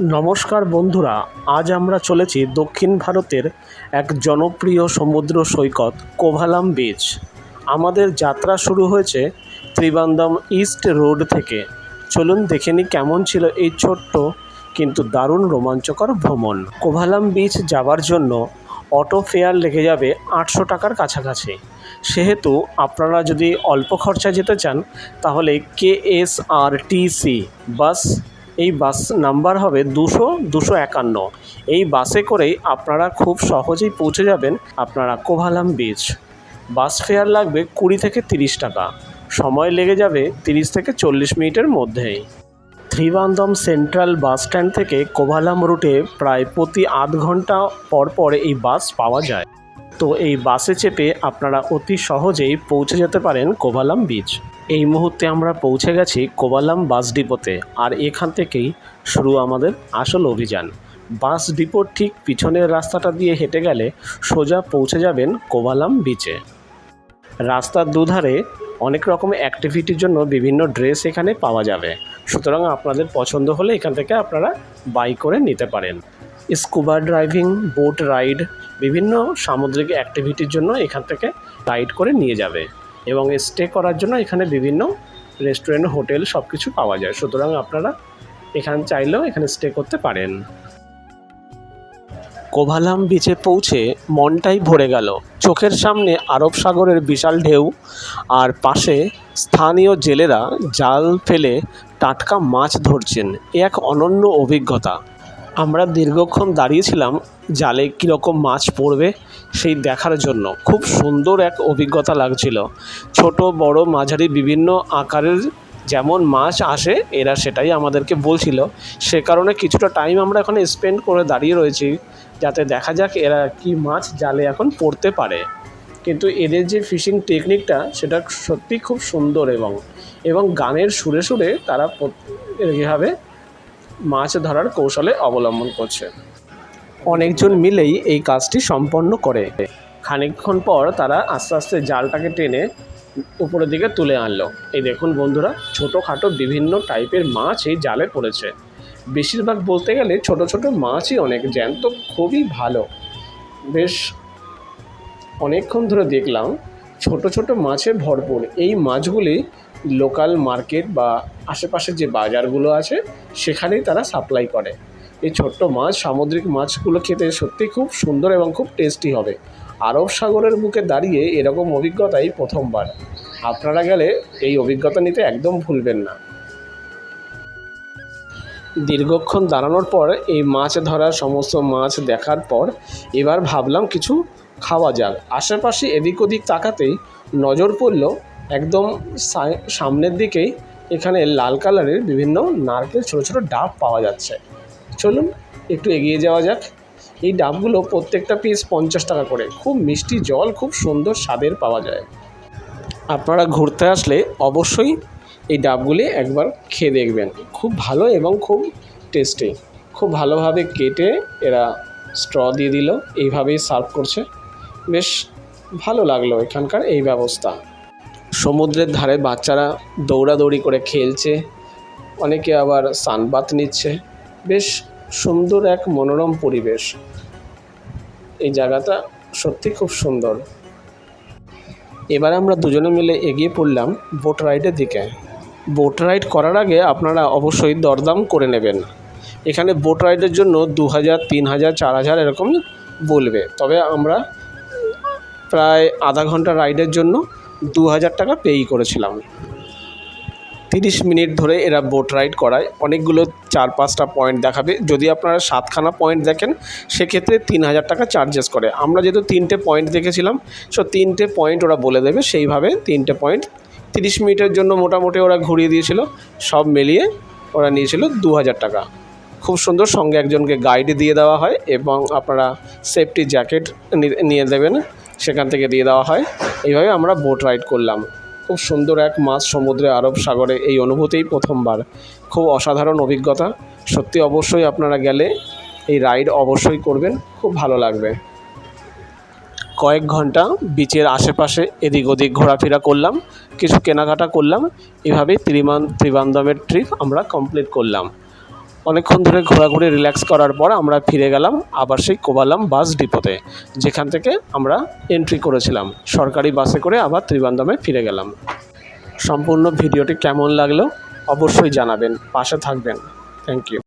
নমস্কার বন্ধুরা, আজ আমরা চলেছি দক্ষিণ ভারতের এক জনপ্রিয় সমুদ্র সৈকত কোভালাম বিচ আমাদের যাত্রা শুরু হয়েছে ত্রিবান্দম ইস্ট রোড থেকে। চলুন দেখে নিই কেমন ছিল এই ছোট্ট কিন্তু দারুণ রোমাঞ্চকর ভ্রমণ। কোভালাম বিচ যাওয়ার জন্য অটো ফেয়ার লেগে যাবে আটশো টাকার কাছাকাছি। সেহেতু আপনারা যদি অল্প খরচা যেতে চান, তাহলে কে এস আর টি সি বাস এই বাস নাম্বার হবে দুশো দুশো একান্ন। এই বাসে করেই আপনারা খুব সহজেই পৌঁছে যাবেন আপনারা কোভালাম বিচ বাস ফেয়ার লাগবে কুড়ি থেকে তিরিশ টাকা। সময় লেগে যাবে তিরিশ থেকে চল্লিশ মিনিটের মধ্যেই। ত্রিবান্দম সেন্ট্রাল বাস স্ট্যান্ড থেকে কোভালাম রুটে প্রায় প্রতি আধ ঘণ্টা পর পর এই বাস পাওয়া যায়। তো এই বাসে চেপে আপনারা অতি সহজেই পৌঁছে যেতে পারেন কোভালাম বিচ এই মুহূর্তে আমরা পৌঁছে গেছি কোবালাম বাস ডিপোতে, আর এখান থেকেই শুরু আমাদের আসল অভিযান। বাস ডিপোর ঠিক পিছনের রাস্তাটা দিয়ে হেঁটে গেলে সোজা পৌঁছে যাবেন কোবালাম বিচে রাস্তার দুধারে অনেক রকম অ্যাক্টিভিটির জন্য বিভিন্ন ড্রেস এখানে পাওয়া যাবে। সুতরাং আপনাদের পছন্দ হলে এখান থেকে আপনারা বাই করে নিতে পারেন। স্কুবা ড্রাইভিং বোট রাইড বিভিন্ন সামুদ্রিক অ্যাক্টিভিটির জন্য এখান থেকে রাইড করে নিয়ে যাবে। এবং স্টে করার জন্য এখানে বিভিন্ন রেস্টুরেন্ট হোটেল সব কিছু পাওয়া যায়। সুতরাং আপনারা এখানে চাইলেও এখানে স্টে করতে পারেন। কোভালাম বিচে পৌঁছে মনটাই ভরে গেল। চোখের সামনে আরব সাগরের বিশাল ঢেউ, আর পাশে স্থানীয় জেলেরা জাল ফেলে টাটকা মাছ ধরছেন। এ এক অনন্য অভিজ্ঞতা। আমরা দীর্ঘক্ষণ দাঁড়িয়েছিলাম জালে কীরকম মাছ পড়বে সেই দেখার জন্য। খুব সুন্দর এক অভিজ্ঞতা লাগছিল। ছোট, বড়, মাঝারি বিভিন্ন আকারের যেমন মাছ আসে, এরা সেটাই আমাদেরকে বলছিল। সে কারণে কিছুটা টাইম আমরা এখন স্পেন্ড করে দাঁড়িয়ে রয়েছি, যাতে দেখা যাক এরা কি মাছ জালে এখন পড়তে পারে। কিন্তু এদের যে ফিশিং টেকনিকটা সেটা সত্যি খুব সুন্দর এবং এবং গানের সুরে সুরে তারা এইভাবে মাছ ধরার কৌশলে অবলম্বন করছে। অনেকজন মিলেই এই কাজটি সম্পন্ন করে। খানিকক্ষণ পর তারা আস্তে আস্তে জালটাকে টেনে উপরের দিকে তুলে আনলো। এই দেখুন বন্ধুরা, ছোটোখাটো বিভিন্ন টাইপের মাছ এই জালে পড়েছে। বেশিরভাগ বলতে গেলে ছোট ছোট মাছই অনেক জ্যান্ত, খুবই ভালো। বেশ অনেকক্ষণ ধরে দেখলাম ছোট ছোট মাছে ভরপুর। এই মাছগুলি লোকাল মার্কেট বা আশেপাশে যে বাজারগুলো আছে, সেখানেই তারা সাপ্লাই করে। এই ছোট্ট মাছ, সামুদ্রিক মাছগুলো খেতে সত্যি খুব সুন্দর এবং খুব টেস্টি হবে। আরব সাগরের বুকে দাঁড়িয়ে এরকম অভিজ্ঞতাই প্রথমবার। আপনারা গেলে এই অভিজ্ঞতা নিতে একদম ভুলবেন না। দীর্ঘক্ষণ দাঁড়ানোর পর এই মাছ ধরার সমস্ত মাছ দেখার পর এবার ভাবলাম কিছু খাওয়া যাক। আশেপাশে এদিক ওদিক তাকাতেই নজর পড়ল একদম সামনের দিকেই এখানে লাল কালারের বিভিন্ন নারকেল ছোটো ছোটো ডাব পাওয়া যাচ্ছে। চলুন একটু এগিয়ে যাওয়া যাক। এই ডাবগুলো প্রত্যেকটা পিস পঞ্চাশ টাকা করে। খুব মিষ্টি জল, খুব সুন্দর স্বাদের পাওয়া যায়। আপনারা ঘুরতে আসলে অবশ্যই এই ডাবগুলি একবার খেয়ে দেখবেন। খুব ভালো এবং খুব টেস্টি খুব ভালোভাবে কেটে এরা স্ট্র দিয়ে দিল। এইভাবেই সার্ভ করছে। বেশ ভালো লাগল এখানকার এই ব্যবস্থা। সমুদ্রের ধারে বাচ্চারা দৌড়াদৌড়ি করে খেলছে, অনেকে আবার সানবাত নিচ্ছে। বেশ সুন্দর এক মনোরম পরিবেশ। এই জায়গাটা সত্যি খুব সুন্দর। এবার আমরা দুজনে মিলে এগিয়ে পড়লাম বোট রাইডের দিকে। বোট রাইড করার আগে আপনারা অবশ্যই দরদাম করে নেবেন। এখানে বোট রাইডের জন্য দু হাজার তিন হাজার চার হাজার এরকম বলবে। তবে আমরা প্রায় আধা ঘণ্টা রাইডের জন্য দু হাজার টাকা পেই করেছিলাম। তিরিশ মিনিট ধরে এরা বোট রাইড করায়। অনেকগুলো চার পাঁচটা পয়েন্ট দেখাবে। যদি আপনারা সাতখানা পয়েন্ট দেখেন, সেক্ষেত্রে তিন হাজার টাকা চার্জেস করে। আমরা যেহেতু তিনটে পয়েন্ট দেখেছিলাম সো তিনটে পয়েন্ট ওরা বলে দেবে। সেইভাবে তিনটে পয়েন্ট তিরিশ মিনিটের জন্য মোটামুটি ওরা ঘুরিয়ে দিয়েছিল। সব মিলিয়ে ওরা নিয়েছিল দু হাজার টাকা। খুব সুন্দর সঙ্গে একজনকে গাইড দিয়ে দেওয়া হয় এবং আপনারা সেফটি জ্যাকেট নিয়ে দেবেন। সেখান থেকে দিয়ে দেওয়া হয়। এইভাবে আমরা বোট রাইড করলাম। খুব সুন্দর এক মাস সমুদ্রে, আরব সাগরে এই অনুভূতিই প্রথমবার। খুব অসাধারণ অভিজ্ঞতা। সত্যি অবশ্যই আপনারা গেলে এই রাইড অবশ্যই করবেন। খুব ভালো লাগবে। কয়েক ঘণ্টা বিচের আশেপাশে এদিক ওদিক ঘোরাফেরা করলাম, কিছু কেনাকাটা করলাম। এভাবেই ত্রিমান ত্রিবান্দমের ট্রিপ আমরা কমপ্লিট করলাম। অনেকক্ষণ ধরে ঘোরাঘুরি রিল্যাক্স করার পর আমরা ফিরে গেলাম আবার সেই কোবালাম বাস ডিপোতে, যেখান থেকে আমরা এন্ট্রি করেছিলাম। সরকারি বাসে করে আবার ত্রিবান্দমে ফিরে গেলাম। সম্পূর্ণ ভিডিওটি কেমন লাগল অবশ্যই জানাবেন। পাশে থাকবেন। Thank you